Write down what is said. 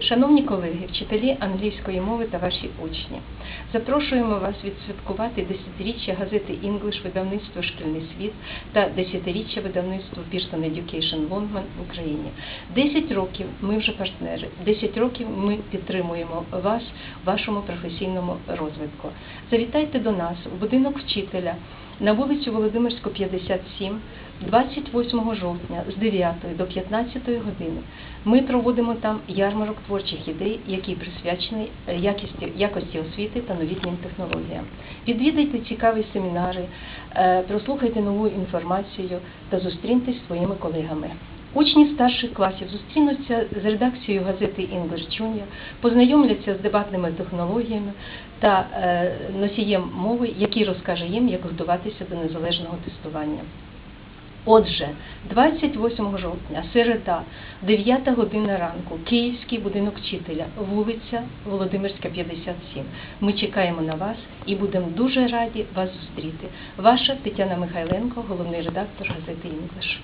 Шановні колеги, вчителі англійської мови та ваші учні, запрошуємо вас відсвяткувати десятиріччя газети English видавництво Шкільний світ та десятиріччя видавництва Pearson Education Longman в Україні. Десять років ми вже партнери, десять років ми підтримуємо вас в вашому професійному розвитку. Завітайте до нас у будинок вчителя на вулицю Володимирську, 57, 28 жовтня з 9 до 15 години. Ми проводимо там ярмарок творчих ідей, який присвячений е, якості, якості освіти та новітнім технологіям. Відвідайте цікаві семінари, е, прослухайте нову інформацію та зустріньтесь зі своїми колегами. Учні старших класів зустрінуться з редакцією газети English Junior, познайомляться з дебатними технологіями та е, носієм мови, який розкаже їм, як готуватися до незалежного тестування. Отже, 28 жовтня, середа, 9 година ранку, Київський будинок вчителя, вулиця Володимирська, 57. Ми чекаємо на вас і будемо дуже раді вас зустріти. Ваша Тетяна Михайленко, головний редактор газети English.